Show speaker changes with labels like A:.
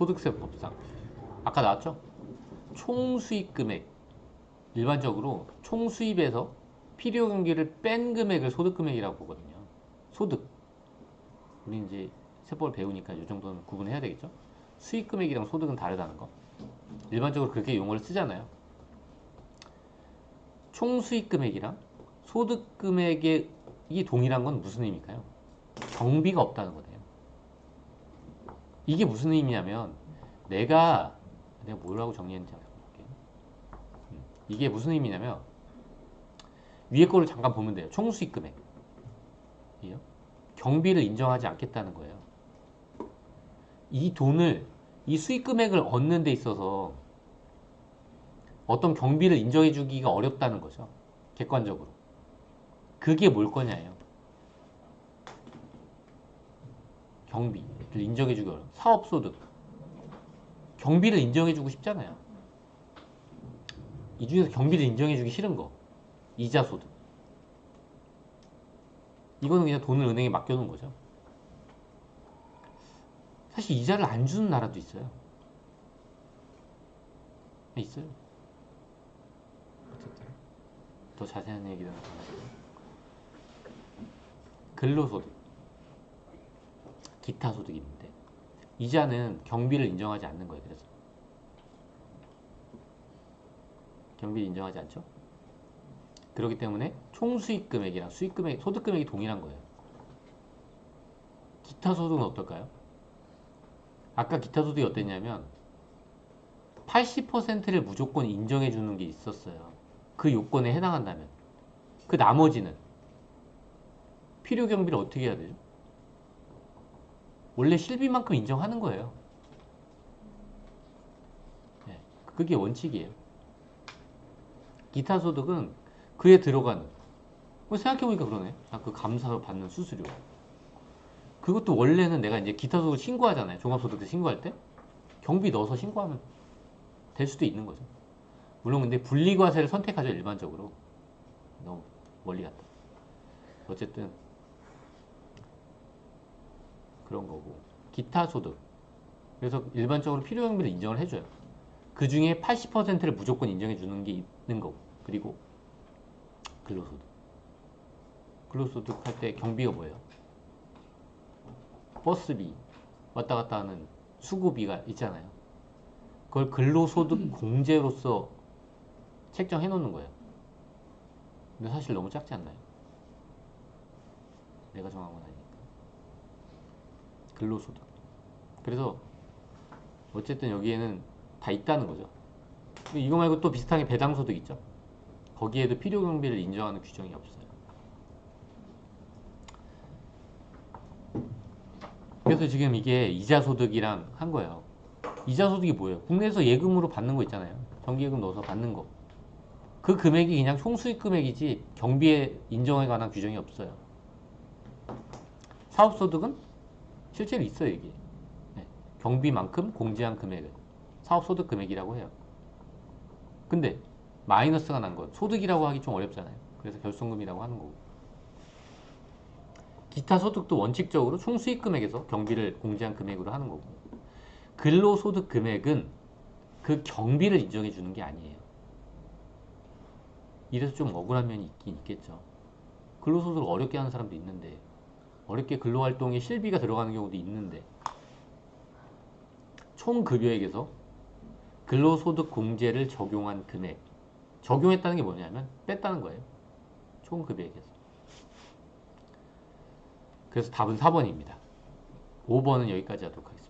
A: 소득세 법상 아까 나왔죠? 총수입 금액 일반적으로 총수입에서 필요 경기를 뺀 금액을 소득 금액이라고 보거든요. 소득. 우리 이제 세법을 배우니까 이 정도는 구분해야 되겠죠? 수입 금액이랑 소득은 다르다는 거. 일반적으로 그렇게 용어를 쓰잖아요. 총수입 금액이랑 소득 금액이 동일한 건 무슨 의미일까요? 경비가 없다는 거네요. 이게 무슨 의미냐면 내가 내가 뭐라고 정리했는지 한번 볼게요. 음, 이게 무슨 의미냐면 위에 거를 잠깐 보면 돼요. 총수입 금액. 이요? 경비를 인정하지 않겠다는 거예요. 이 돈을 이 수익 금액을 얻는 데 있어서 어떤 경비를 인정해 주기가 어렵다는 거죠. 객관적으로. 그게 뭘 거냐예요. 경비를 인정해 주기 어려워. 사업소득. 경비를 인정해 주고 싶잖아요. 이 중에서 경비를 인정해 주기 싫은 거. 이자 소득. 이거는 그냥 돈을 은행에 맡겨놓은 거죠. 사실 이자를 안 주는 나라도 있어요. 있어요. 어쨌든 더 자세한 얘기는 안 하고 근로소득, 기타 소득이 있는데 이자는 경비를 인정하지 않는 거예요. 그래서 경비를 인정하지 않죠. 그렇기 때문에 총수익 금액이랑 수익 금액, 소득 금액이 동일한 거예요. 기타 소득은 어떨까요? 아까 기타 소득이 어땠냐면 80%를 무조건 인정해 주는 게 있었어요. 그 요건에 해당한다면. 그 나머지는 필요 경비를 어떻게 해야 되죠? 원래 실비만큼 인정하는 거예요. 네, 그게 원칙이에요. 기타 소득은 그에 들어가는 뭐 생각해보니까 그러네. 아, 그 감사로 받는 수수료. 그것도 원래는 내가 이제 기타 소득 신고하잖아요. 종합소득세 신고할 때 경비 넣어서 신고하면 될 수도 있는 거죠. 물론 근데 분리과세를 선택하죠 일반적으로. 너무 멀리 갔다. 어쨌든 그런 거고 기타 소득. 그래서 일반적으로 필요 경비를 인정을 해줘요. 그 중에 80%를 무조건 인정해 주는 게 있는 거고 그리고 근로소득. 근로소득 할 때 경비가 뭐예요? 버스비 왔다 갔다 하는 수고비가 있잖아요. 그걸 근로소득 공제로서 책정해 놓는 거예요. 근데 사실 너무 작지 않나요? 내가 정한 건 아니니까. 근로소득. 그래서 어쨌든 여기에는 다 있다는 거죠. 이거 말고 또 비슷하게 배당소득 있죠. 거기에도 필요 경비를 인정하는 규정이 없어요. 그래서 지금 이게 이자 소득이랑 한 거예요. 이자 소득이 뭐예요? 국내에서 예금으로 받는 거 있잖아요. 정기예금 넣어서 받는 거. 그 금액이 그냥 총수익 금액이지 경비에 인정에 관한 규정이 없어요. 사업소득은 실제로 있어요, 이게. 네. 경비만큼 공제한 금액을 사업소득 금액이라고 해요. 근데 마이너스가 난 건 소득이라고 하기 좀 어렵잖아요. 그래서 결손금이라고 하는 거고. 기타 소득도 원칙적으로 총수익 금액에서 경비를 공제한 금액으로 하는 거고. 근로소득 금액은 그 경비를 인정해 주는 게 아니에요. 이래서 좀 억울한 면이 있긴 있겠죠. 근로소득을 어렵게 하는 사람도 있는데 어렵게 근로활동에 실비가 들어가는 경우도 있는데 총급여액에서 근로소득 공제를 적용한 금액 적용했다는 게 뭐냐면 뺐다는 거예요. 총급여액에서 그래서 답은 4번입니다. 5번은 여기까지 하도록 하겠습니다.